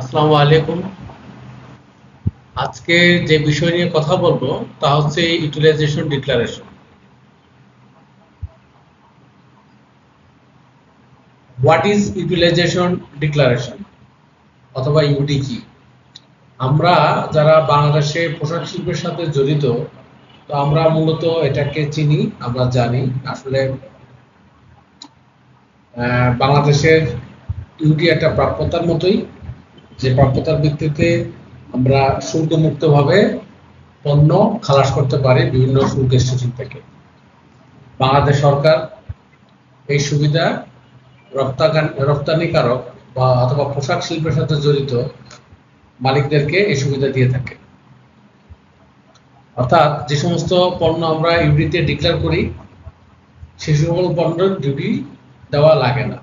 আসসালামু আলাইকুম। আজকে যে বিষয় নিয়ে কথা বলব, তা হচ্ছে utilization declaration what is utilization declaration অথবা ইউডি কি আমরা যারা বাংলাদেশে পোশাক শিল্পের সাথে জড়িত, তো আমরা মূলত এটাকে চিনি, আমরা জানি। আসলে বাংলাদেশের ইউডি একটা প্রাপ্যতার মতোই। যে প্রাপ্যতার ভিত্তিতে আমরা শুল্কমুক্তভাবে পণ্য খালাস করতে পারি বিভিন্ন শুল্ক স্টেশন থেকে। বাংলাদেশ সরকার এই সুবিধা রপ্তানিকারক বা অথবা পোশাক শিল্পের সাথে জড়িত মালিকদেরকে এই সুবিধা দিয়ে থাকে। অর্থাৎ যে সমস্ত পণ্য আমরা ইউডিতে ডিক্লেয়ার করি, সে সকল পণ্যের ডিউটি দেওয়া লাগে না।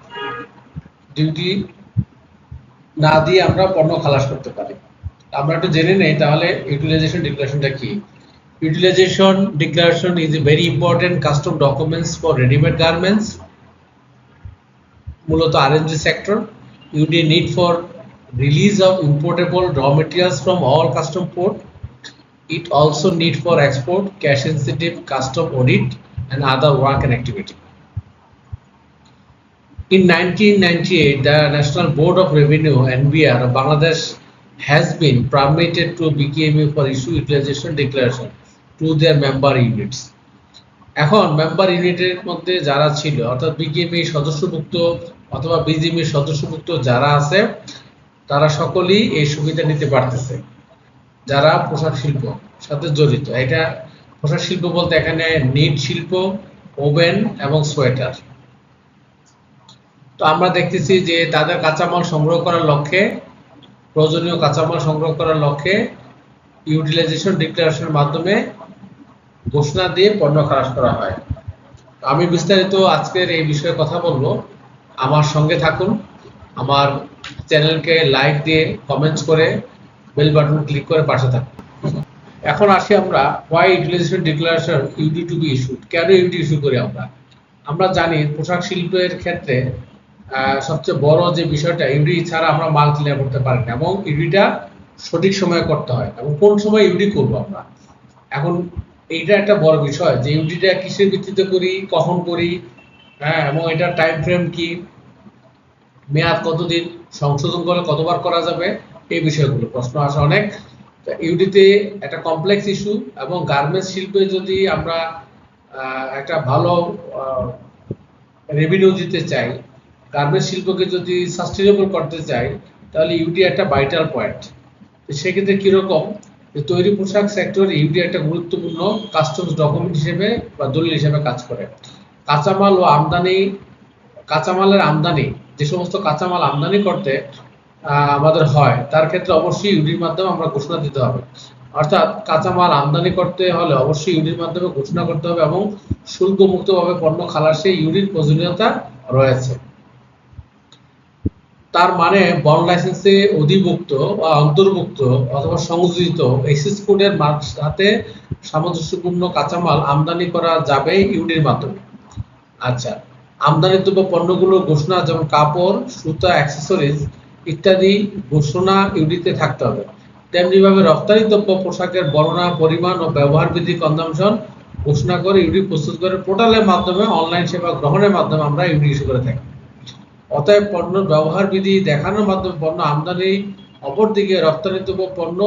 ডিউটি না দিয়ে আমরা পণ্য খালাস করতে পারি। আমরা একটু জেনে নেই, তাহলে ইউটিলাইজেশন ডিক্লারেশনটা কি? Utilization declaration is a very important custom documents for readymade garments মূলত RMG sector UD need for release of importable raw materials from all custom port it also need for export, cash sensitive custom audit, and other work and activity. In 1998 the national board of revenue nbr of bangladesh has been permitted to bkmu for issue utilization declaration to their member units. এখন member ইউনিটের মধ্যে যারা ছিল, অর্থাৎ BKME সদস্যভুক্ত অথবা BGME সদস্যভুক্ত যারা আছে, তারা সকলেই এই সুবিধা নিতে পারতেছে। যারা পোশাক শিল্প সাথে জড়িত। এটা পোশাক শিল্প বলতে এখানে নিট শিল্প, ওভেন এবং সোয়েটার। তো আমরা দেখতেছি যে তাদের কাঁচামাল সংগ্রহ করার লক্ষ্যে, প্রয়োজনীয় কাঁচামাল সংগ্রহ করার লক্ষ্যে ইউটিলাইজেশন ডিক্লারেশনের মাধ্যমে ঘোষণা দিয়ে পণ্য খালাস করা হয়। আমি বিস্তারিত আজকের এই বিষয়ে কথা বলব। আমার সঙ্গে থাকুন, আমার চ্যানেলকে লাইক দিয়ে কমেন্টস করে বেল বাটন ক্লিক করে পাশে থাকুন। এখন আসি আমরা why utilization declaration UD to be issued কেন ইউডি ইস্যু করি আমরা? আমরা জানি পোশাক শিল্পের ক্ষেত্রে সবচেয়ে বড় যে বিষয়টা, ইউডি ছাড়া আমরা মাল ক্লিয়ার করতে পারি না এবং ইউডিটা সঠিক সময়ে করতে হয় এবং কোন সময় ইউডি করব আমরা? এখন এইটা একটা বড় বিষয় যে ইউডিটা কিসের ভিত্তিতে করি, কখন করি হ্যাঁ এবং এটার টাইম ফ্রেম কি, মেয়াদ কতদিন, সংশোধন করে কতবার করা যাবে, এই বিষয়গুলো প্রশ্ন আসে অনেক। ইউডিতে একটা কমপ্লেক্স ইস্যু এবং গার্মেন্টস শিল্পে যদি আমরা একটা ভালো রেভিনিউ দিতে চাই গার্মেন্টস শিল্পকে যদি সাস্টেনেবল করতে চাই, তাহলে ইউডি একটা ভাইটাল পয়েন্ট সেক্ষেত্রে কীরকম তৈরি পোশাক সেক্টর ইউডি একটা গুরুত্বপূর্ণ কাস্টমস ডকুমেন্ট হিসেবে বা দলিল হিসেবে কাজ করে। কাঁচামাল ও আমদানি, কাঁচামালের আমদানি, যে সমস্ত কাঁচামাল আমদানি করতে আমাদের হয়, তার ক্ষেত্রে অবশ্যই ইউডির মাধ্যমে আমরা ঘোষণা দিতে হবে। অর্থাৎ কাঁচামাল আমদানি করতে হলে অবশ্যই ইউডির মাধ্যমে ঘোষণা করতে হবে এবং শুল্ক মুক্তভাবে পণ্য খালাসে ইউডির প্রয়োজনীয়তা রয়েছে। তার মানে বন্ড লাইসেন্সে অধিভুক্ত বা অন্তর্ভুক্ত অথবা সংযোজিত এক্সিস কোডের সাথে সামঞ্জস্যপূর্ণ কাঁচামাল আমদানি করা যাবে ইউডির মাধ্যমে। আচ্ছা আমদানিতব্য পণ্যগুলো ঘোষণা যেমন কাপড়, সুতা, অ্যাক্সেসরিজ ইত্যাদি ঘোষণা ইউডিতে থাকতে হবে। তেমনিভাবে রপ্তানিতব্য পোশাকের বর্ণনা, পরিমাণ ও ব্যবহার বিধি কনজামশন ঘোষণা করে ইউডি প্রস্তুত করে পোর্টালের মাধ্যমে, অনলাইন সেবা গ্রহণের মাধ্যমে আমরা ইউডি ইস্যু করে থাকি। অতএব পণ্য ব্যবহার বিধি দেখানোর মাধ্যমে পণ্য আমদানি, অপরদিকে রপ্তানিতব্য পণ্য,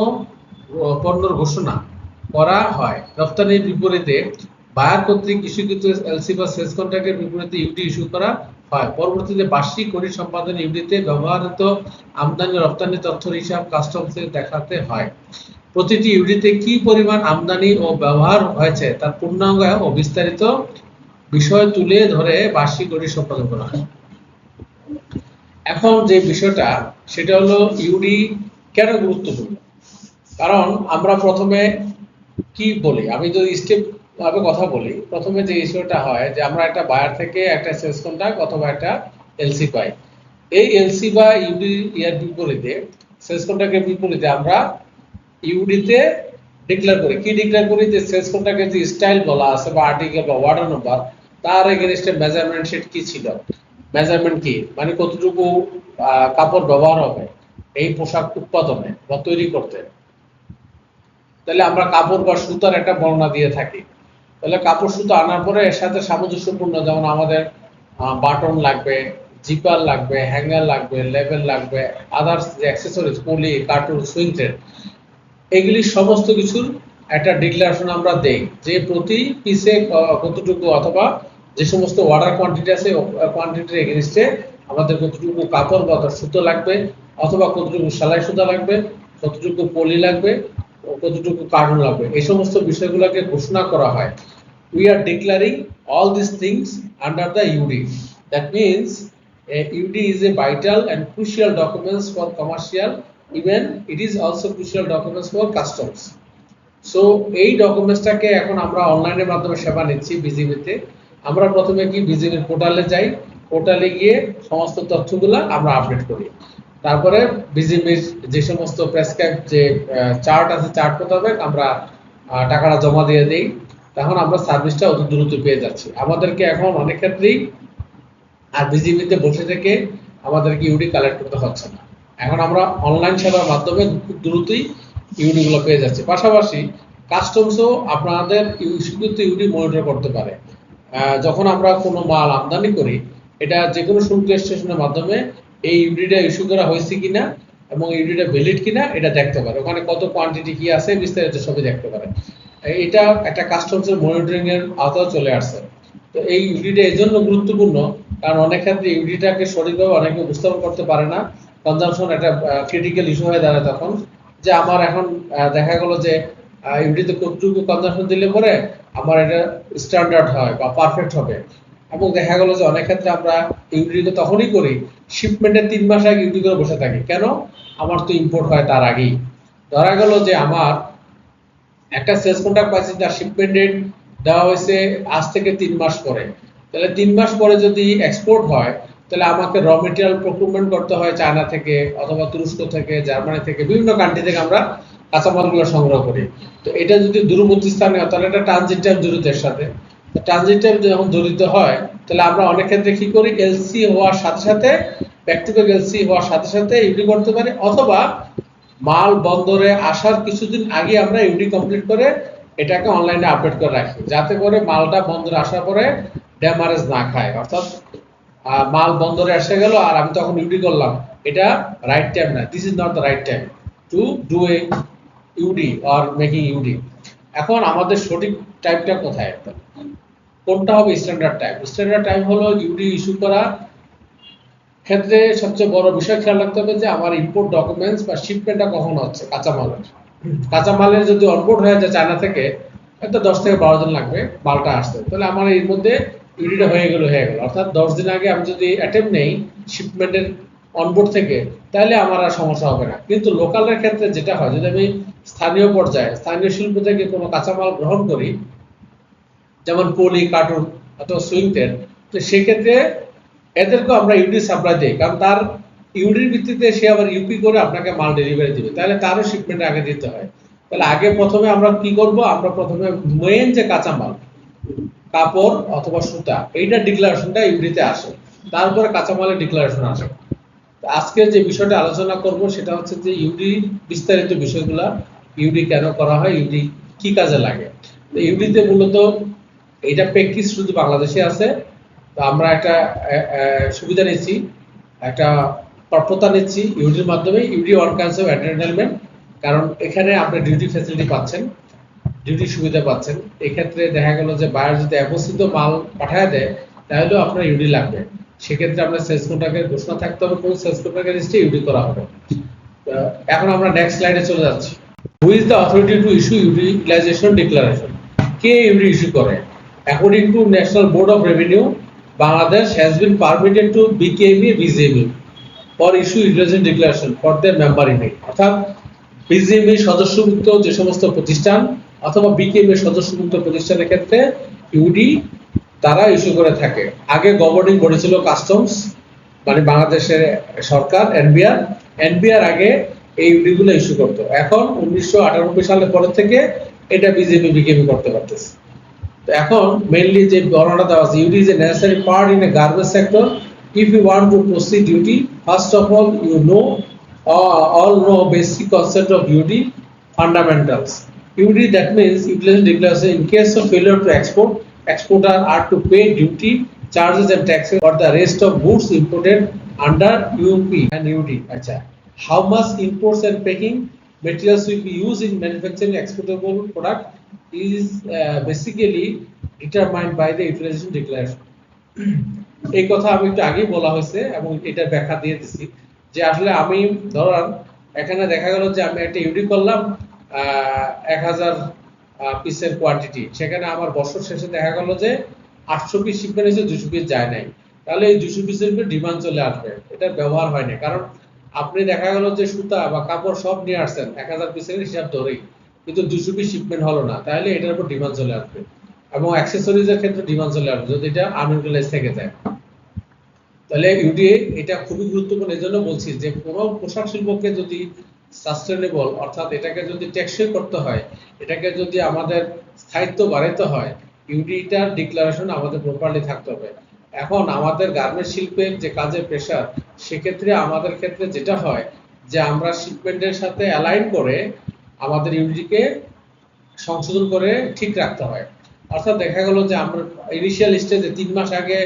পণ্যর ঘোষণা করা হয়। রপ্তানির বিপরীতে বায়ার কর্তৃক ইস্যুকৃত এলসি বা সেলস কন্ট্রাক্টের বিপরীতে ইউডি ইস্যু করা হয়। পরবর্তীতে বার্ষিক করি সম্পাদন ইউডিতে ব্যবহৃত আমদানি রপ্তানি তথ্য হিসাব কাস্টমসে দেখাতে হয়। প্রতিটি ইউডিতে কি পরিমাণ আমদানি ও ব্যবহার হয়েছে তার পূর্ণাঙ্গ ও বিস্তারিত বিষয় তুলে ধরে বার্ষিক করি সম্পাদন করা হয়। এখন যে বিষয়টা, সেটা হলো ইউডি কেন গুরুত্বপূর্ণ? কারণ আমরা প্রথমে কি বলি? আমি যদি স্টেপ ভাবে কথা বলি, প্রথমে যে ইস্যুটা হয় যে আমরা একটা বায়ার থেকে একটা সেলস কন্ট্রাক্ট অথবা একটা এলসি পাই। এই এলসি বা ইউডি ইয়ার বিপরীতে সেলস কন্ট্রাক্টের বিপরীতে আমরা ইউডিতে ডিক্লেয়ার করি। কি ডিক্লেয়ার করি? যে সেলস কন্ট্রাক্টের যে স্টাইল বলা আছে বা আর্টিকেল বা ওয়ার্ডার নাম্বার তার এগেনস্টে মেজারমেন্ট শিট কি ছিল? মেজারমেন্ট কি? মানে কতটুকু কাপড় ব্যবহার হবে এই পোশাক উৎপাদনে বা তৈরি করতে? তাহলে আমরা কাপড় বা সুতার একটা বর্ণনা দিয়ে থাকি। তাহলে কাপড় সুতো আনার পরে এর সাথে সামঞ্জস্যপূর্ণ যেমন আমাদের বাটন লাগবে, জিপার লাগবে, হ্যাঙ্গার লাগবে, লেবেল লাগবে আদার্স যে accessories poly carton sewing thread এগুলি সমস্ত কিছুর একটা ডিক্লারেশন আমরা দেই যে প্রতি পিসে কতটুকু অথবা যে সমস্ত অর্ডার কোয়ান্টিটি আছে কোয়ান্টিটির এগেনস্টে আমাদের কতটুকু কাপড় বা সুতো লাগবে অথবা কতটুকু সেলাই সুতা লাগবে কতটুকু পলি লাগবে কতটুকু কার্টুন লাগবে। এই সমস্ত বিষয়গুলোকে ঘোষণা করা হয়। We are declaring all this things under the UD that means UD is a vital and crucial documents for commercial, even it is also crucial documents for customs. So এই ডকুমেন্টসটাকে এখন আমরা অনলাইনের মাধ্যমে সেবা নিচ্ছি বিজিবিতে আমরা প্রথমে কি বিজিবির পোর্টালে যাই পোর্টালে গিয়ে সমস্ত তথ্যগুলো আমরা আপডেট করি। তারপরে বিজিবির যে সমস্ত প্রেসক্রাইব যে চার্ট আছে চার্ট মোতাবেক আমরা টাকাটা জমা দিয়ে দিই। তখন আমরা সার্ভিসটা অত দ্রুত পেয়ে যাচ্ছি। আমাদেরকে এখন অনেক ক্ষেত্রেই আর বিজিবিতে বসে থেকে আমাদেরকে ইউডি কালেক্ট করতে হচ্ছে না। এখন আমরা অনলাইন সেবার মাধ্যমে খুব দ্রুতই ইউডি গুলো পেয়ে যাচ্ছি। পাশাপাশি কাস্টমসও আপনাদের ইস্যুতে ইউডি মনিটর করতে পারে। যখন আমরা কোনো মাল আমদানি করি, এটা যে কোনো শুল্ক স্টেশনের মাধ্যমে এই ইউডিটা ইস্যু করা হয়েছে কিনা এবং ইউডিটা ভ্যালিড কিনা, এটা দেখতে পারে ওখানে কত কোয়ান্টিটি কি আছে, বিস্তারিত সবই দেখতে পারে এটা একটা কাস্টমসের মনিটরিং এর আওতায় চলে আসছে। তো এই ইউডিটা এই জন্য গুরুত্বপূর্ণ, কারণ অনেক ক্ষেত্রে ইউডিটাকে সঠিকভাবে অনেকে উপস্থাপন করতে পারে না। কনজামশন একটা ক্রিটিক্যাল ইস্যু হয়ে দাঁড়ায় তখন। যে আমার এখন দেখা গেল যে ইউডিতে কতটুকু কনজামশন দিলে পরে আমার এটা স্ট্যান্ডার্ড হয় বা পারফেক্ট হবে। এবং দেখা গেল যে অনেক ক্ষেত্রে আমরা ইউডিকে তখনই করি শিপমেন্টের তিন মাস আগে ইউডি করে বসে থাকি। কেন? আমার তো ইম্পোর্ট হয় তার আগেই। ধরা গেল যে আমার একটা সেলস কন্ট্রাক্ট পাইছি তার শিপমেন্ট ডেট দেওয়া হয়েছে আজ থেকে তিন মাস পরে। তাহলে তিন মাস পরে যদি এক্সপোর্ট হয়, তাহলে আমাকে র মেটেরিয়াল প্রকুরমেন্ট করতে হয় চায়না থেকে অথবা তুরস্ক থেকে, জার্মানি থেকে, বিভিন্ন কান্ট্রি থেকে আমরা কাঁচামালগুলো সংগ্রহ করি। তো এটা যদি দূরবর্তী স্থানে হয়, তাহলে এটা ট্রানজিট টাইম জড়িত এর সাথে। ট্রানজিট টাইম যখন জড়িত হয়, তাহলে আমরা অনেক ক্ষেত্রে কি করি? এলসি হওয়ার সাথে সাথে ব্যাক টু ব্যাক এলসি হওয়ার সাথে সাথে ইউডি করতে পারি। অথবা মাল বন্দরে আসার কিছুদিন আগে আমরা ইউডি কমপ্লিট করে এটাকে অনলাইনে আপডেট করে রাখি। যাতে করে মালটা বন্দরে আসার পরে ড্যামারেজ না খায়। অর্থাৎ মাল বন্দরে এসে গেল আর আমি তখন ইউডি করলাম। এটা রাইট টাইম না। This is not the right time to do a UD or making UD এখন আমাদের সঠিক টাইমটা কোথায় কোনটা হবে স্ট্যান্ডার্ড টাইম স্ট্যান্ডার্ড টাইম হলো ইউডি ইস্যু করা। ক্ষেত্রে সবচেয়ে বড় বিষয় খেয়াল রাখতে হবে যে আমার ইম্পোর্ট ডকুমেন্টস বা শিপমেন্টটা কখন হচ্ছে, কাঁচামালের। কাঁচামালের যদি অনবোর্ড হয়ে যায় চায়না থেকে, হয়তো দশ থেকে বারো দিন লাগবে মালটা আসতে। তাহলে আমার এর মধ্যে ইউডিটা হয়ে গেল হয়ে গেল। অর্থাৎ দশ দিন আগে আমি যদি অ্যাটেম্প নেই শিপমেন্টের অনবোর্ড থেকে, তাহলে আমার আর সমস্যা হবে না। কিন্তু লোকালের ক্ষেত্রে যেটা হয়, যদি আমি স্থানীয় পর্যায়ে, স্থানীয় শিল্প থেকে কোনো কাঁচামাল গ্রহণ করি, যেমন পলি কার্টুন অথবা সুইং টেন তো সেক্ষেত্রে এদেরকেও আমরা ইউডি সাপ্লাই দিই। কারণ তার ইউডির ভিত্তিতে সে আবার ইউপি করে আপনাকে মাল ডেলিভারি দিবে। তাহলে তারও শিপমেন্ট আগে দিতে হয়। তাহলে আগে প্রথমে আমরা কি করব? আমরা প্রথমে মেন যে কাঁচামাল, কাপড় অথবা সুতা, এইটা ডিক্লারেশনটা ইউডিতে আসে। তারপরে কাঁচামালের ডিক্লারেশন আসে। তো আজকে যে বিষয়টা আলোচনা করব সেটা হচ্ছে যে ইউডি বিস্তারিত বিষয়গুলা ইউডি কেন করা হয় ইউডি কি কাজে লাগে? ইউডিতে মূলত এটা প্র্যাকটিস শুধু বাংলাদেশে আছে। তো আমরা একটা সুবিধা নিচ্ছি, একটা প্রাপ্যতা নিচ্ছি ইউডির মাধ্যমে। ইউডি কাইন্ডস অফ এন্টারটেনমেন্ট কারণ এখানে আপনি ডিউটি ফ্যাসিলিটি পাচ্ছেন ডিউটি সুবিধা পাচ্ছেন। এক্ষেত্রে দেখা গেল যে বায়ার যদি অবস্থিত মাল পাঠায় দেয়, তাহলেও আপনার ইউডি লাগবে। সেক্ষেত্রে আপনার সেলস কন্ট্রাক্টের ঘোষণা থাকতে হবে, কোন সেলস কন্ট্রাক্টের লিস্টে ইউডি করা হবে। এখন আমরা নেক্সট স্লাইডে চলে যাচ্ছি। Who is the authority to issue utilization declaration K UD issue করে? According to national board of revenue Bangladesh has been permitted to BKME BJME for issue utilization declaration for their member unit অর্থাৎ BGME সদস্যভুক্ত যে সমস্ত প্রতিষ্ঠান অথবা BKME সদস্যভুক্ত প্রতিষ্ঠানের ক্ষেত্রে UD তারা ইস্যু করে থাকে। আগে গভর্নিং বডি ছিল কাস্টমস মানে বাংলাদেশের সরকার এনবিআর এনবিআর আগে এই ইউডিগুলো ইস্যু করতো। এখন উনিশশো আটানব্বই সালের পরে থেকে এটা বিজেপি বিকেপি করতে পারতেছে। তো এখন মেইনলি যে বর্ণনা দেওয়া আছে UD is a necessary part in a garments sector if you want to proceed duty first of all you know all know basic concept of UD fundamentals. UD that means utilization declaration in case of failure to exporter are to pay duty, charges and taxes for the rest of goods imported under UP and UD. Acha. How much imports and packing materials will be used in manufacturing exportable product is uh, basically determined by the utilization declaration. এই কথা আমি একটু আগেই বলা হয়েছে এবং এটা ব্যাখ্যা দিয়ে দিছি যে আসলে আমি ধরান এখানে দেখা গেল যে আমি একটা ইউডি করলাম এক হাজার পিসের কোয়ান্টিটি সেখানে আমার বছর শেষে দেখা গেল যে আটশো পিস শিপমেন্ট হয়েছে দুশো পিস যায় নাই। তাহলে এই দুশো পিসের উপরে ডিমান্ড চলে আসবে। এটার ব্যবহার হয় না কারণ আপনি দেখা গেল যে সুতা বা কাপড় সব নিয়ে আসছেন, এক হাজার পিসের হিসাব ধরেই। কিন্তু দুশো পিস শিপমেন্ট হলো না। তাহলে এটার উপর ডিমান্ড চলে আসবে। এবং অ্যাক্সেসরিজের ক্ষেত্রে ডিমান্ড চলে আসবে, যদি এটা আনইউটিলাইজ থেকে যায়। তাহলে ইউডিএ এটা খুবই গুরুত্বপূর্ণ। এই জন্য বলছি যে কোনো পোশাক শিল্পকে যদি সাস্টেনেবল অর্থাৎ এটাকে যদি টেকসই করতে হয়, এটাকে যদি আমাদের স্থায়িত্ব বাড়াইতে হয় ইউডিটার ডিক্লারেশন আমাদের প্রপারলি থাকতে হবে। এখন আমাদের গার্মেন্ট শিল্পের যে কাজের প্রেশার সেক্ষেত্রে আমাদের ক্ষেত্রে যেটা হয়, যে আমরা শিপমেন্টের সাথে অ্যালাইন করে আমাদের ইউডিকে সংশোধন করে ঠিক রাখতে হয়। অর্থাৎ দেখা গেল যে আমরা ইনিশিয়াল স্টেজে তিন মাস আগে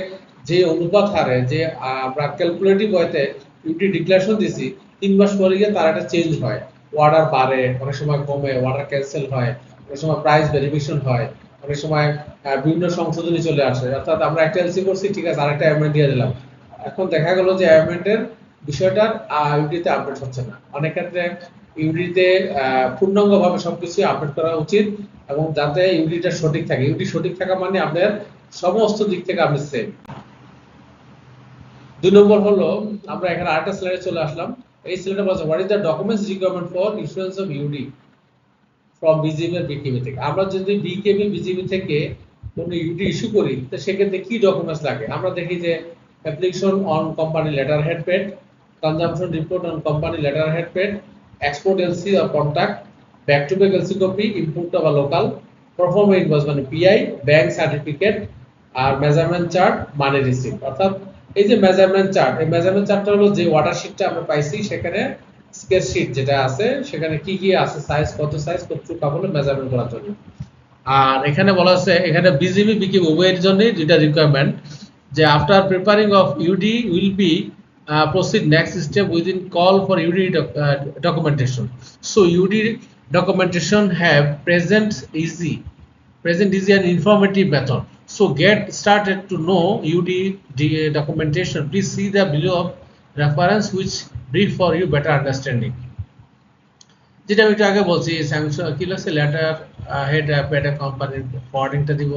যে অনুপাত হারে যে আমরা ক্যালকুলেটিভ ওয়েতে ইউটি ডিক্লারেশন দিছি তিন মাস পরে গিয়ে তার একটা চেঞ্জ হয়। অর্ডার বাড়ে, অনেক সময় কমে অর্ডার ক্যান্সেল হয়, অনেক সময় প্রাইস ভেরিফিকেশন হয়, অনেক সময় বিভিন্ন সংশোধনী চলে আসে। অর্থাৎ আমরা একটা এলসি করছি, ঠিক আছে, আরেকটা অ্যামেন্ট দিয়ে দিলাম। এখন দেখা গেল যে অ্যামেন্টের বিষয়টার ইউডিতে আপডেট হচ্ছে না। অনেক ক্ষেত্রে ইউডিতে পূর্ণাঙ্গভাবে সবকিছু আপডেট করা উচিত এবং যাতে ইউডিটা সঠিক থাকে। ইউডি সঠিক থাকা মানে আপনার সমস্ত দিক থেকে আপনি সেভ দুই নম্বর হলো, আমরা এখানে আরেকটা স্লাইডে চলে আসলাম। এই স্লাইডে বলছে what is the documents requirement for insurance of UD from BGB R BKB থেকে? আমরা যদি বিকেবি বিজিবি থেকে কোনো ইউডি ইস্যু করি, তো সেক্ষেত্রে কি ডকুমেন্টস লাগে? আমরা দেখি যে application on company letter head pad consumption report on company letter head pad export LC or contact back to back LC copy import বা লোকাল পারফর্ম ইনভয়েস মানে পিআই ব্যাংক সার্টিফিকেট আর মেজারমেন্ট চার্ট মানি রিসিপ্ট অর্থাৎ এই যে measurement chart এই measurement চার্টটা হলো যে ওয়াটার শিটটা আমরা পাইছি, সেখানে স্কেচ শিট যেটা আছে, সেখানে কি কি আছে সাইজ কত সাইজ কত কাপড় মেজারমেন্ট করার জন্য। আর এখানে বলা আছে এখানে বিজিবি বিকি উভয়ের জন্য যেটা রিকোয়ারমেন্ট যে after preparing of UD will be proceed next step within call for UD documentation so UD documentation have present have present is an informative method. So get started to know UD documentation. Please see the below reference which brief for you better understanding. যেটা আমি একটু আগে বলছি Samsung কি লাগছে letter head পেটা কোম্পানির ফরওয়ার্ডিংটা দিব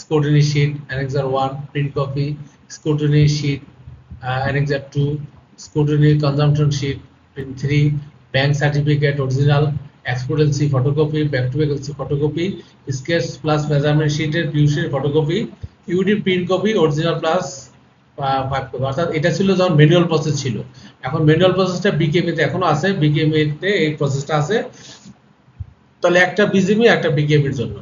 scrutiny sheet annexure one print copy scrutiny sheet annexure two scrutiny consumption sheet print three bank certificate original এক্সপোর্টেন্সি photocopy back to back photocopy sketch plus measurement শিটের পিউসির photocopy UD print copy original plus five copy অর্থাৎ এটা ছিল যখন manual process ছিল। এখন manual প্রসেসটা বিকেমিতে এখনও আছে। বিকেমিতে এই প্রসেসটা আছে। তাহলে একটা বিজিমি একটা বিকেমির জন্য।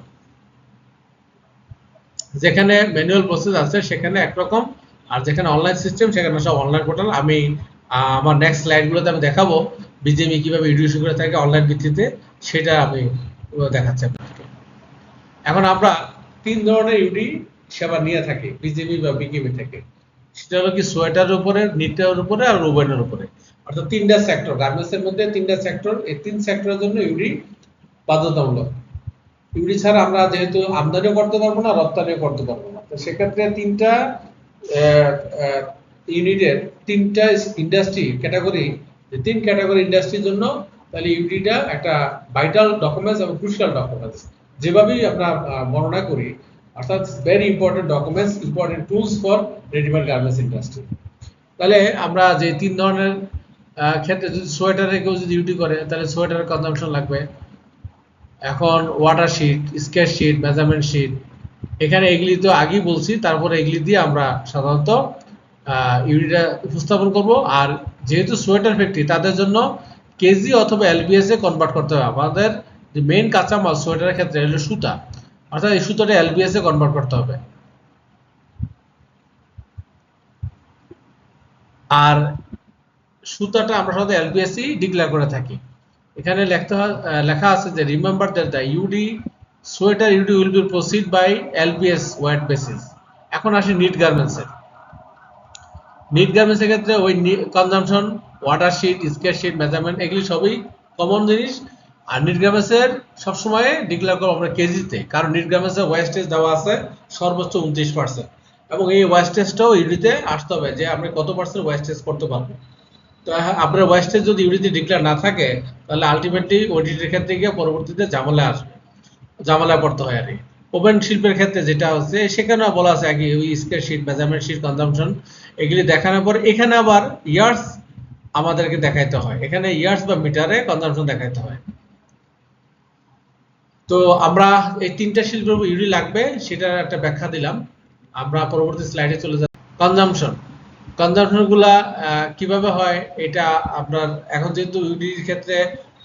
যেখানে ম্যানুয়াল প্রসেস আছে, সেখানে একরকম। আর যেখানে অনলাইন সিস্টেম সেখানে সব অনলাইন পোর্টাল আমি আমার নেক্সট স্লাইডগুলোতে আমি দেখাবো। বিজেপি কীভাবে ইডিউস করে থাকে অনলাইন ভিত্তিতে, সেটা আমি দেখাচ্ছি আপনাকে এখন আমরা তিন ধরনের ইউডি সেবা নিয়ে থাকি বিজেপি বা বিকেপি থেকে। সেটা হলো কি সোয়েটারের উপরে নিটের উপরে আর রুবেনের উপরে। অর্থাৎ তিনটা সেক্টর গার্মেন্টস এর মধ্যে তিনটা সেক্টর এই তিন সেক্টরের জন্য ইউডি বাধ্যতামূলক। ইউডি ছাড়া আমরা যেহেতু আমদানিও করতে পারব না, রপ্তানিও করতে পারব না। তো সেক্ষেত্রে তিনটা ইউনিটের তিনটা ইন্ডাস্ট্রি ক্যাটাগরি তিন ক্যাটাগরি ইন্ডাস্ট্রির জন্য তাহলে ইউডিটা একটা ভাইটাল ডকুমেন্টস এবং ক্রুশিয়াল ডকুমেন্টস যেভাবেই আমরা বর্ণনা করি, অর্থাৎ very important documents important tools for readymade garments industry তাহলে আমরা যে তিন ধরনের ক্ষেত্রে যদি সোয়েটারে কেউ যদি ডিউটি করে, তাহলে সোয়েটারের কনজামশন লাগবে। এখন water sheet sketch sheet measurement sheet এখানে এগুলি তো আগেই বলছি, তারপরে এগুলি দিয়ে আমরা সাধারণত ইউনিটটা উপস্থাপন করব। আর যেহেতু সোয়েটার ফ্যাক্টরি, তাদের জন্য কেজি অথবা এলবিএস এ কনভার্ট করতে হবে। আমাদের যে মেইন কাঁচামাল সোয়েটারের ক্ষেত্রে হলো সুতা। অর্থাৎ এই সুতাটা এলবিএস এ কনভার্ট করতে হবে। আর সুতাটা আমরা সাধারণত এলপিএসি ডিক্লেয়ার করে থাকি। এখানে লেখতে লেখা আছে যে remember that the UD sweater UD will be proceed by LPS weight basis এখন আসি নিট গার্মেন্টসের নিট গার্মেন্টসের ক্ষেত্রে ওই consumption water sheet square sheet measurement এগুলি সবই কমন জিনিস। আর নিট গার্মেন্টসের সবসময় ডিক্লেয়ার করব আমরা কেজিতে কারণ নিট গার্মেন্টসের ওয়েস্টেজ দেওয়া আছে সর্বোচ্চ উনত্রিশ পার্সেন্ট এবং এই ওয়েস্টেজটাও ইউডিতে আসতে হবে যে আমরা কত পার্সেন্ট ওয়েস্টেজ করতে পারব। তো হ্যাঁ, আপনার ওয়েস্টেজ যদি ইউডিতে ডিক্লেয়ার না থাকে তাহলে আলটিমেটলি ওডিটির ক্ষেত্রে গিয়ে পরবর্তীতে ঝামেলা আসবে। ঝামেলায় পড়তে হয় আর কি। ওপেন শিল্পের ক্ষেত্রে যেটা হচ্ছে সেখানেও বলা আছে আগে ওই square sheet measurement sheet consumption এগুলি দেখানোর পর এখানে আবার ইয়ার্স আমাদেরকে দেখাইতে হয়। এখানে ইয়ার্স বা মিটারে কনজাম্পশন দেখাইতে হয়। তো আমরা এই তিনটা শিল্পের উপর ইউডি লাগবে সেটার একটা ব্যাখ্যা দিলাম। আমরা পরবর্তী স্লাইডে চলে যাব। কনজাম্পশন কনজাম্পশনগুলা আহ, কীভাবে হয় এটা আপনার এখন যেহেতু ইউডির ক্ষেত্রে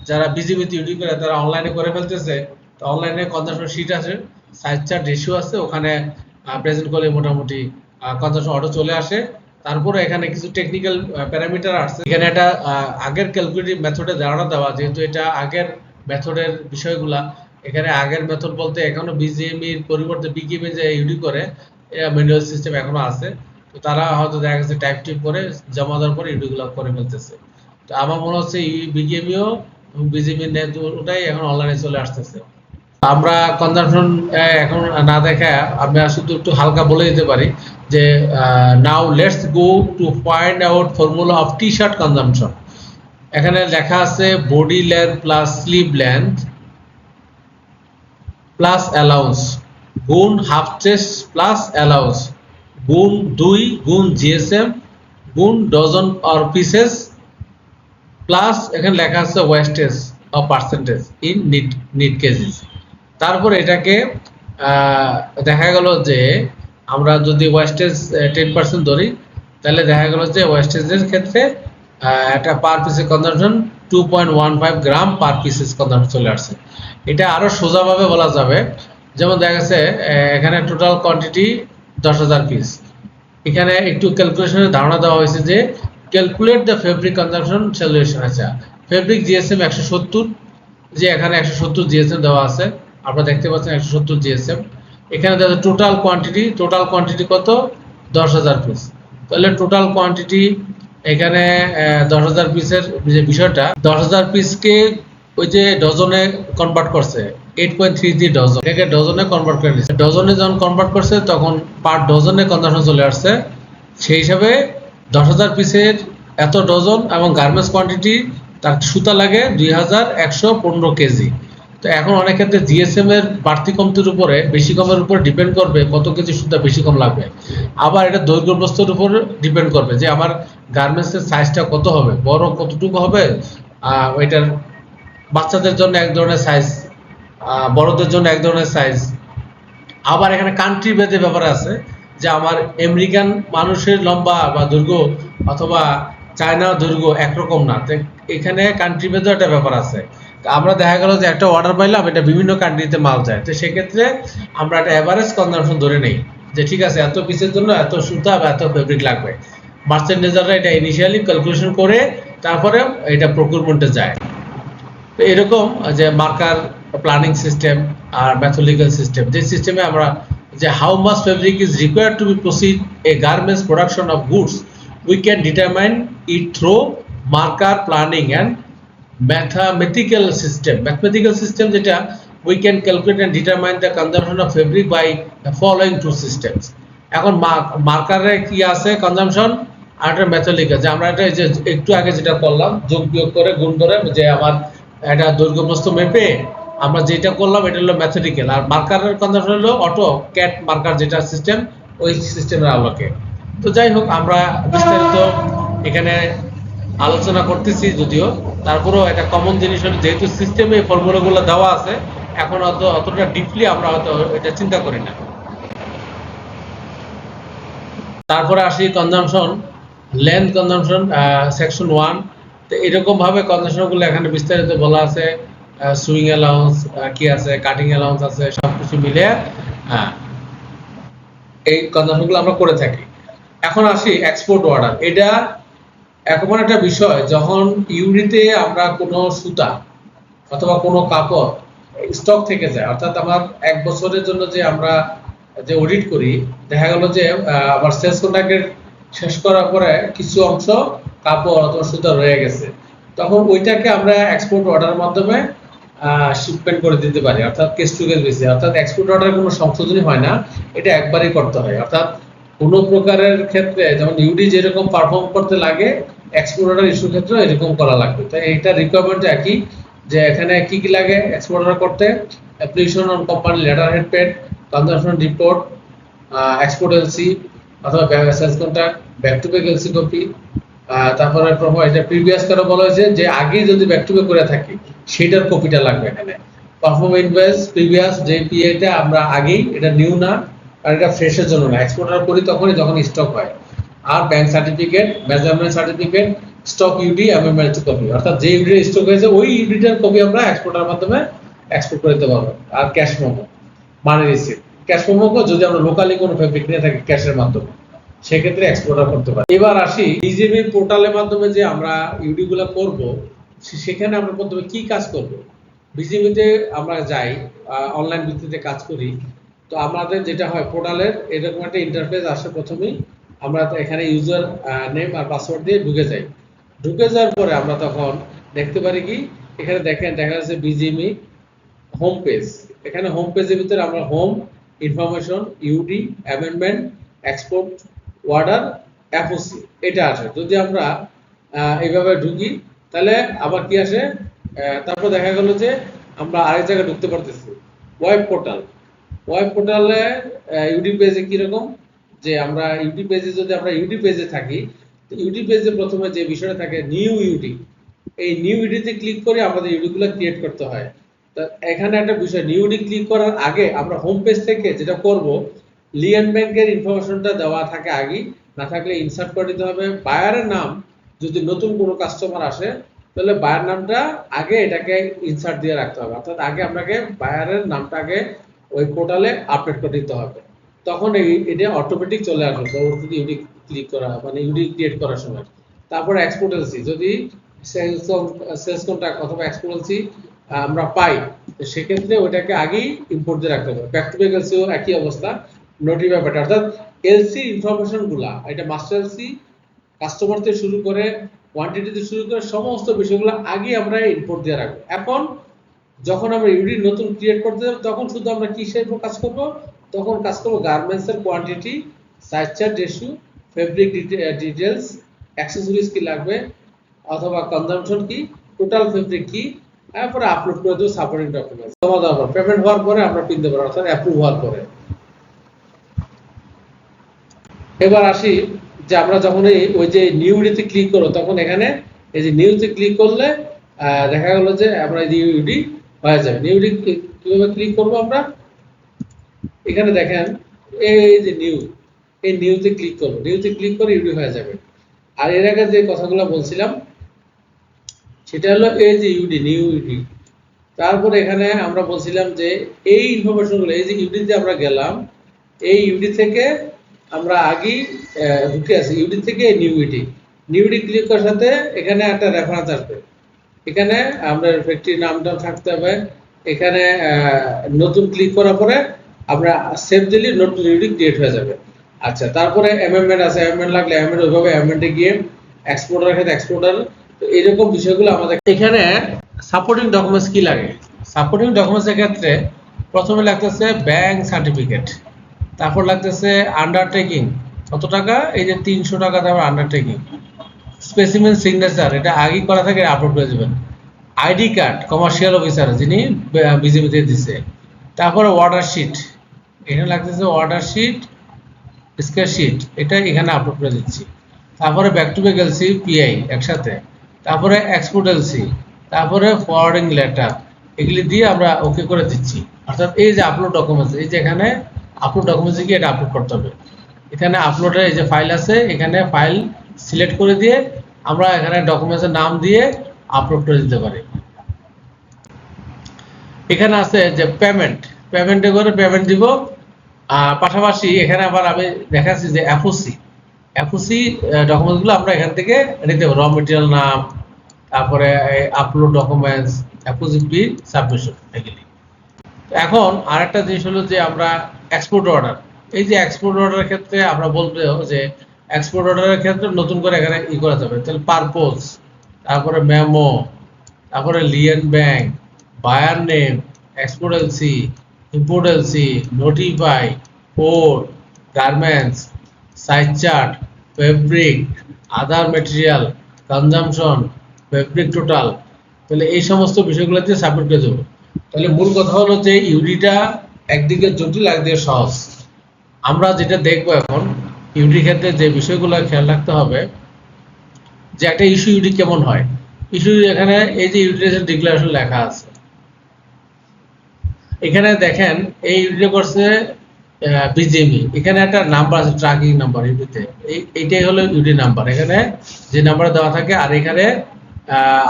যারা বিজিবিতে ইউডি করে তারা অনলাইনে করে ফেলতেছে তো অনলাইনে কনজাম্পশন শিট আছে। সাইজ চার্ট রেশিও আছে ওখানে প্রেজেন্ট করলে মোটামুটি কনজাম্পশন অটো চলে আসে। তারপরে এখানে কিছু টেকনিক্যাল প্যারামিটার আছে এখানে আহ, আগের ক্যালকুলেটিভ মেথডে ধারণা দেওয়া যেহেতু এটা আগের মেথডের বিষয়গুলা এখানে আগের মেথড বলতে এখনও বিজিএমই এর পরিবর্তে বিকিএমই যে ইউডি করে ম্যানুয়াল সিস্টেম এখনও আছে। তো তারা হয়তো দেখা গেছে টাইপ টিপ করে জমা দেওয়ার পরে ইউডি গুলো করে ফেলতেছে। তো আমার মনে হচ্ছে বিজিএমইও এবং বিজিএমই ওটাই এখন অনলাইনে চলে আসতেছে। আমরা কনজাম্পশন এখন না দেখা আমি শুধু একটু হালকা বলে দিতে পারি যে now let's go to find out formula of T shirt consumption এখানে লেখা আছে body length plus sleeve length plus allowance গুণ হাফ চেস্ট প্লাস অ্যালাউন্স গুণ দুই গুণ জিএসএম গুণ ডজন অর পিসেস প্লাস এখানে লেখা আছে wastage of percentage in knit knit kgs তারপর এটাকে দেখা গেল যে আমরা যদি ওয়েস্টেজ টেন পার্সেন্ট ধরি, তাহলে দেখা গেল যে ওয়েস্টেজের ক্ষেত্রে একটা পার পিসের consumption two point one five gram per pieces consumption চলে আসছে। এটা আরও সোজাভাবে বলা যাবে, যেমন দেখা গেছে এখানে টোটাল কোয়ান্টিটি দশ হাজার পিস এখানে একটু ক্যালকুলেশনের ধারণা দেওয়া হয়েছে যে calculate the fabric consumption solution আছে ফেব্রিক জিএসএম একশো সত্তর, যে এখানে একশো সত্তর জিএসএম দেওয়া আছে। আপনারা দেখতে পাচ্ছেন একশো সত্তর জিএসএম এখানে দেখা টোটাল কোয়ান্টিটি টোটাল কোয়ান্টিটি কত? দশ হাজার পিস তাহলে টোটাল কোয়ান্টিটি এখানে দশ হাজার পিসের যে বিষয়টা, দশ হাজার পিসকে ওই যে ডজনে কনভার্ট করছে eight point three three dozen. এটাকে ডজনে কনভার্ট করে নিচ্ছে ডজনে যখন কনভার্ট করছে, তখন পার ডজনে কনজাম্পশন চলে আসছে। সেই হিসাবে দশ হাজার পিসের এত ডজন এবং গার্মেন্টস কোয়ান্টিটি তার সুতা লাগে দুই হাজার একশো পনেরো কেজি। তো এখন অনেক ক্ষেত্রে জিএসএম এর বাড়তি কমতির উপরে, বেশি কমের উপরে ডিপেন্ড করবে কত কেজি সুতা বেশি কম লাগবে। আবার এটা দৈর্ঘ্য প্রস্তুর উপর ডিপেন্ড করবে যে আমার গার্মেন্টস এর সাইজটা কত হবে, বড় কতটুকু হবে ওইটার বাচ্চাদের জন্য এক ধরনের সাইজ বড়দের জন্য এক ধরনের সাইজ আবার এখানে কান্ট্রি ভেদে ব্যাপার আছে যে আমার আমেরিকান মানুষের লম্বা বা দৈর্ঘ্য অথবা চায়না দৈর্ঘ্য একরকম না। এখানে কান্ট্রি ভেদে একটা ব্যাপার আছে। আমরা দেখা গেল যে একটা অর্ডার পাইলাম, এটা বিভিন্ন কান্ট্রিতে মাল যায়। তো সেক্ষেত্রে আমরা একটা অ্যাভারেজ কনজাম্পশন ধরে নেই যে ঠিক আছে, এত পিসের জন্য এত সুতা বা এত ফেব্রিক লাগবে। মার্চেন্ডাইজাররা এটা ইনিশিয়ালি ক্যালকুলেশন করে, তারপরে এটা প্রকুরমেন্টে যায়। তো এরকম যে মার্কার প্ল্যানিং সিস্টেম আর ম্যাথোলিক্যাল সিস্টেম যে সিস্টেমে আমরা যে how much fabric is required to be proceed a garments production of goods we can determine it through marker planning and mathematical system mathematical system যেটা we can calculate and determine the consumption of fabric by following two systems এখন মার্কারে কি আছে consumption আর একটা ম্যাথোলিক্যাল যে আমরা এটা যে একটু আগে যেটা করলাম, যোগ বিয়োগ করে, গুণ করে, যে আমার একটা দৈর্ঘ্য প্রস্থ মেপে আমরা যেটা করলাম, এটা হলো ম্যাথমেটিক্যাল আর মার্কারের কনজাম্পশন হলো অটো ক্যাট মার্কার যেটা সিস্টেম ওই সিস্টেমের আলোকে। তো যাই হোক, আমরা বিস্তারিত এখানে আলোচনা করতেছি যদিও। তারপরেও একটা কমন জিনিস হলো, যেহেতু সিস্টেমে ফর্মুলাগুলো দেওয়া আছে, এখন অত, অতটা ডিপলি আমরা হয়তো এটা চিন্তা করি না। তারপরে আসি consumption length consumption section one তো এরকম ভাবে কনজাম্পশনগুলো এখানে বিস্তারিত বলা আছে সুইং অ্যালাউন্স কি আছে কাটিং অ্যালাউন্স আছে, সবকিছু মিলে হ্যাঁ। এই কনজাম্পশনগুলো আমরা করে থাকি। এখন আসি এক্সপোর্ট অর্ডার এটা এখন একটা বিষয়, যখন ইউরিতে আমরা কোনো সুতা অথবা কোনো কাপড় স্টক থেকে যায়, অর্থাৎ আমার এক বছরের জন্য যে আমরা যে অডিট করি, দেখা গেল যে আমার সেলস কন্ট্রাক্টের শেষ করার পরে কিছু অংশ কাপড় অথবা সুতা রয়ে গেছে। তখন ওইটাকে আমরা এক্সপোর্ট অর্ডারের মাধ্যমে শিপমেন্ট করে দিতে পারি, অর্থাৎ কেস টু কেস বেসিস অর্থাৎ এক্সপোর্ট অর্ডার কোনো সংশোধনী হয় না, এটা একবারই করতে হয়। অর্থাৎ কোনো প্রকারের ক্ষেত্রে যেমন ইউডি যেরকম পারফর্ম করতে লাগে এক্সপোর্ট অর্ডার ইস্যুর ক্ষেত্রে এরকম করা লাগবে। তো এটা রিকোয়ারমেন্ট একই যে এখানে কি কি লাগে এক্সপোর্ট অর্ডার করতে application on company letter head pad consumption report export LC অথবা sales contract back to back LC copy তারপরে প্রভাব এটা প্রিভিয়াস করে বলা হয়েছে যে আগে যদি ব্যাক টু ব্যাক করে থাকি সেটার কপিটা লাগবে এখানে। পারফর্ম ইনভয়েস প্রিভিয়াস যে পিএটা আমরা আগেই, এটা নিউ না, আর এটা ফ্রেশের জন্য না। এক্সপোর্টার করি তখনই যখন স্টক হয়। আর bank certificate measurement certificate stock UD amendment copy অর্থাৎ যে ইউডি স্টক হয়েছে, ওই ইউডিটার কপি আমরা এক্সপোর্টার মাধ্যমে এক্সপোর্ট করে দিতে পারব। আর cash memo money receipt cash memo যদি আমরা লোকালি কোনো ফেব্রিক নিয়ে থাকি ক্যাশের মাধ্যমে, সেক্ষেত্রে এক্সপোর্টার করতে পারি। এবার আসি বিজেপি পোর্টালের মাধ্যমে যে আমরা ইউডি গুলা করব সেখানে আমরা প্রথমে কি কাজ করব? বিজিবিতে আমরা যাই অনলাইন ভিত্তিতে কাজ করি। তো আমাদের যেটা হয় পোর্টালের এরকম একটা ইন্টারফেস আসে প্রথমেই। আমরা এখানে ইউজার নেম আর পাসওয়ার্ড দিয়ে ঢুকে যাই। ঢুকে যাওয়ার পরে আমরা তখন দেখতে পারি কি, এখানে দেখেন, দেখা যাচ্ছে বিজিএমই হোম পেজ এখানে হোম পেজের ভিতরে আমরা home information UD amendment export order FOC এটা আসে যদি আমরা এইভাবে ঢুকি, তাহলে আবার কি আসে? তারপর দেখা গেল যে আমরা আরেক জায়গায় ঢুকতে পারতেছি। ওয়েব পোর্টাল ওয়েব পোর্টালে ইউডি পেজে কীরকম? যে আমরা ইউডি পেজে যদি আমরা ইউডি পেজে থাকি ইউডি পেজে প্রথমে যে বিষয়টা থাকে নিউ ইউডি এই নিউ ইউডিতে ক্লিক করে আমাদের ইউডিগুলো ক্রিয়েট করতে হয়। তা এখানে একটা বিষয় নিউ ইউডি ক্লিক করার আগে আমরা হোম পেজ থেকে যেটা করব লিয়ান ব্যাংকের ইনফরমেশনটা দেওয়া থাকে আগে না থাকলে ইনসার্ট করে দিতে হবে। বায়ারের নাম যদি নতুন কোনো কাস্টমার আসে, তাহলে বায়ার নামটা আগে এটাকে ইনসার্ট দিয়ে রাখতে হবে। অর্থাৎ আগে আপনাকে বায়ারের নামটাকে ওই পোর্টালে আপডেট করে দিতে হবে। তখন এই এটা অটোমেটিক চলে আসবে পরবর্তীতে ইউডি ক্লিক করা মানে ইউডি ক্রিয়েট করার সময়। তারপরে এক্সপোর্টেন্সি যদি সেলস সেলস কন্ট্রাক্ট অথবা এক্সপোর্টেন্সি আমরা পাই সেক্ষেত্রে ওটাকে আগেই ইম্পোর্ট দিয়ে রাখতে হবে। ব্যাক টু ব্যাক এলসিও একই অবস্থা নোটি ব্যাপারটা অর্থাৎ এলসি ইনফরমেশনগুলা, এটা মাস্টার এলসি কাস্টমার থেকে শুরু করে কোয়ান্টিটি থেকে শুরু করে, সমস্ত বিষয়গুলো আগে আমরা ইম্পোর্ট দিয়ে রাখব। এখন যখন আমরা ইউডি নতুন ক্রিয়েট করতে যাব, তখন শুধু আমরা কি হিসেবে কাজ করব? তখন কাজ করব গার্মেন্টস এর quantity size chart ratio fabric details accessories কি লাগবে, অথবা কনজাম্পশন কি টোটাল ফেব্রিক কি তারপরে আপলোড করে দেবো সাপোর্টিং ডকুমেন্টস জমা দেওয়ার পর পেমেন্ট হওয়ার পরে আমরা পিন দেবো, অর্থাৎ অ্যাপ্রুভ হওয়ার পরে। এবার আসি যে আমরা যখন এই, ওই যে নিউডিতে ক্লিক করো তখন এখানে এই যে নিউতে ক্লিক করলে দেখা গেল যে আমরা নিউডি হয়ে যাবে। নিউ নিউডি কীভাবে ক্লিক করব আমরা? এখানে দেখেন, এই যে নিউ এই নিউতে ক্লিক করব নিউতে ক্লিক করে ইউডি হয়ে যাবে। আর এর আগে যে কথাগুলো বলছিলাম, সেটা হলো এই যে ইউডি নিউ ইউডি তারপরে এখানে আমরা বলছিলাম যে এই ইনফরমেশনগুলো এই যে ইউডিতে আমরা গেলাম, এই ইউডি থেকে আমরা আগেই ঢুকে আছি। ইউডি থেকে new UD new UD click করার সাথে এখানে একটা রেফারেন্স আসবে। এখানে আমরা ফ্যাক্টরির নামটা থাকতে হবে। এখানে নতুন ক্লিক করার পরে আমরা সেভ দিলে নতুন ইউডি ক্রিয়েট হয়ে যাবে। আচ্ছা তারপরে এমএমএন আছে এমএমএন লাগলে এমএমএন ওইভাবে এমএমএনটে গিয়ে এক্সপোর্টার ক্ষেত্রে এক্সপোর্টার তো এরকম বিষয়গুলো আমাদের এখানে সাপোর্টিং ডকুমেন্টস কি লাগে? সাপোর্টিং ডকুমেন্টস এর ক্ষেত্রে প্রথমে লাগতেছে ব্যাংক সার্টিফিকেট তারপর লাগতেছে আন্ডারটেকিং কত টাকা? এই যে তিনশো টাকা তারপর আন্ডারটেকিং স্পেসিমেন সিগনেচার এটা আগেই করা থাকে, আপলোড করে দেবেন। আইডি কার্ড কমার্শিয়াল অফিসার যিনি বিজেপিতে দিছে। তারপরে অর্ডার শিট এখানে লাগতেছে অর্ডার শিট স্কেয়ার শিট এটা এখানে আপলোড করে দিচ্ছি। তারপরে back to back LC PI একসাথে। তারপরে এক্সপোর্ট এলসি তারপরে ফরওয়ার্ডিং লেটার এগুলি দিয়ে আমরা ওকে করে দিচ্ছি। অর্থাৎ এই যে আপলোড ডকুমেন্টস এই যে এখানে আপলোড ডকুমেন্টস গিয়ে এটা আপলোড করতে হবে। এখানে আপলোডের এই যে ফাইল আছে, এখানে ফাইল সিলেক্ট করে দিয়ে আমরা এখানে ডকুমেন্টসের নাম দিয়ে আপলোড করে দিতে পারি। এখানে আছে যে পেমেন্ট পেমেন্টে করে পেমেন্ট দিব। আর পাশাপাশি এখানে আবার আমি দেখাচ্ছি যে এফওসি এফওসি ডকুমেন্টসগুলো আমরা এখান থেকে নিতে র মেটেরিয়াল নাম, তারপরে upload documents FOC be submission এগুলি। এখন আরেকটা জিনিস হলো যে আমরা এক্সপোর্ট অর্ডার এই যে এক্সপোর্ট অর্ডারের ক্ষেত্রে আমরা বলতে যে এক্সপোর্ট অর্ডারের ক্ষেত্রে নতুন করে এখানে ই করা যাবে। তাহলে পারপোজ তারপরে মেমো তারপরে lien bank buyer name export LC import LC notify code garments size chart fabric other material consumption fabric total তাহলে এই সমস্ত বিষয়গুলোতে সাবমিট করে দেবো। তাহলে মূল কথা হলো যে ইউডিটা একদিকে জটিল, একদিকে সহজ। আমরা যেটা দেখব এখন ইউডি ক্ষেত্রে যে বিষয়গুলো খেয়াল রাখতে হবে, যে একটা ইস্যু ইউডি কেমন হয়। ইস্যু এখানে এই যে ইউটিলাইজেশন ডিক্লারেশন লেখা আছে। এখানে দেখেন, এই ইউডি করছে বিজেমি এখানে একটা নাম্বার আছে ট্র্যাকিং নাম্বার ইউডিতে এইটাই হলো ইউডি নাম্বার এখানে যে নাম্বার দেওয়া থাকে, আর এখানে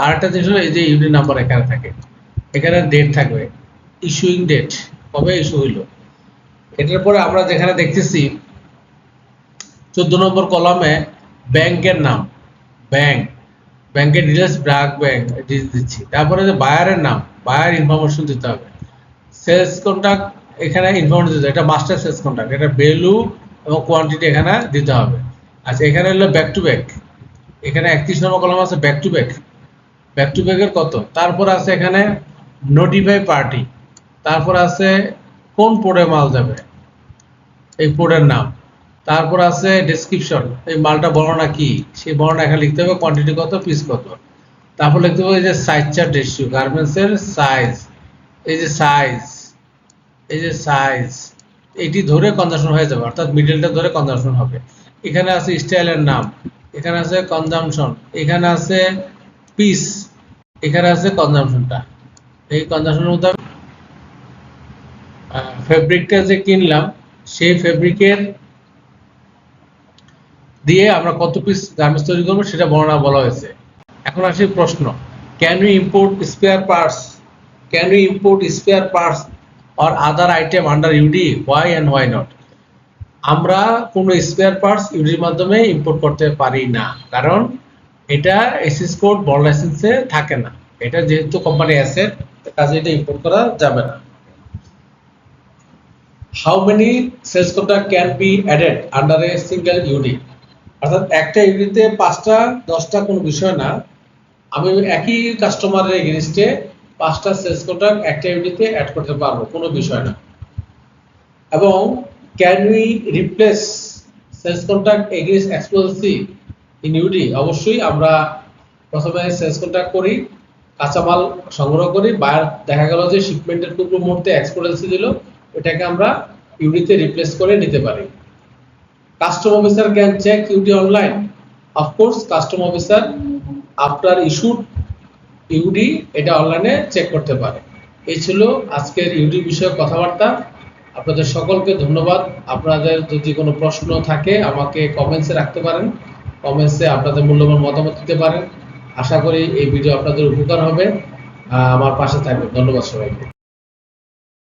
আরেকটা জিনিস হলো এই যে ইউডি নাম্বার এখানে থাকে। এখানে ডেট থাকবে। ইস্যুইং ডেট কবে ইস্যু হইল? এটার পরে আমরা যেখানে দেখতেছি, চোদ্দ নম্বর কলমে ব্যাংকের নাম। ব্যাংক। ব্যাংকের ডিটেলস ব্রাক ব্যাংক দিচ্ছি। তারপরে যে বায়ারের নাম বায়ার ইনফরমেশন দিতে হবে। সেলস কন্ট্যাক্ট এখানে ইনফরমেশন দিতে এটা মাস্টার সেলস কন্ট্যাক্ট এটা ভ্যালু এবং কোয়ান্টিটি এখানে দিতে হবে। আচ্ছা এখানে হলো ব্যাক টু ব্যাক এখানে একত্রিশ নম্বর কলম আছে back to back back to ব্যাকের কত? তারপর আছে এখানে নোটিফাই পার্টি তারপর আছে কোন পোর্টে মাল যাবে? এই পোর্টের নাম। তারপর আছে ডেসক্রিপশন এই মালটা বর্ণনা কি? সেই বর্ণনা এখানে লিখতে হবে কোয়ান্টিটি কত পিস কত। তারপর লিখতে হবে এই যে সাইজ চার্ট রেশিও গার্মেন্টসের সাইজ এই যে সাইজ এই যে সাইজ এটি ধরে কনজামশন হয়ে যাবে, অর্থাৎ মিডলটা ধরে কনজামশন হবে। এখানে আছে স্টাইলের নাম, এখানে আছে কনজামশন এখানে আছে পিস এখানে আছে কনজামশনটা এই কনজামশনের মধ্যে ফেব্রিকটা যে কিনলাম, সেই ফেব্রিকের দিয়ে আমরা কত পিস গার্মেন্টস তৈরি করব সেটা বর্ণনা বলা হয়েছে। এখন আসি প্রশ্ন can you import spare parts can you import spare parts or other item under UD why and why not আমরা কোনো স্পেয়ার পার্টস ইউডির মাধ্যমে ইম্পোর্ট করতে পারি না। কারণ এটা এসিস কোড বড় লাইসেন্সে থাকে না। এটা যেহেতু কোম্পানি অ্যাসেট কাজে এটা ইম্পোর্ট করা যাবে না। How many sales contract can be added under a single UD অর্থাৎ একটা ইউডিতে পাঁচটা, দশটা কোনো বিষয় না। আমি একই কাস্টমারের এগেনস্টে পাঁচটা সেলস কন্ট্রাক্ট ইউডিতে অ্যাড করতে পারব, কোনো বিষয় না। এবং can we replace sales contract against export LC in UD অবশ্যই আমরা প্রথমে সেলস কন্ট্রাক্ট করি, কাঁচামাল সংগ্রহ করি বায়ার দেখা গেল যে শিপমেন্টের পূর্ব মুহূর্তে এক্সপোরেন্সি দিল, এটাকে আমরা ইউডিতে রিপ্লেস করে নিতে পারি। Custom officer can check UD online of course custom officer after issued UD এটা অনলাইনে চেক করতে পারে। এই ছিল আজকের ইউডি বিষয়ে কথাবার্তা। আপনাদের সকলকে ধন্যবাদ। আপনাদের যদি কোনো প্রশ্ন থাকে, আমাকে কমেন্টসে রাখতে পারেন। কমেন্টসে আপনাদের মূল্যবান মতামত দিতে পারেন। আশা করি এই ভিডিও আপনাদের উপকার হবে। আমার পাশে থাকবে ধন্যবাদ সবাইকে।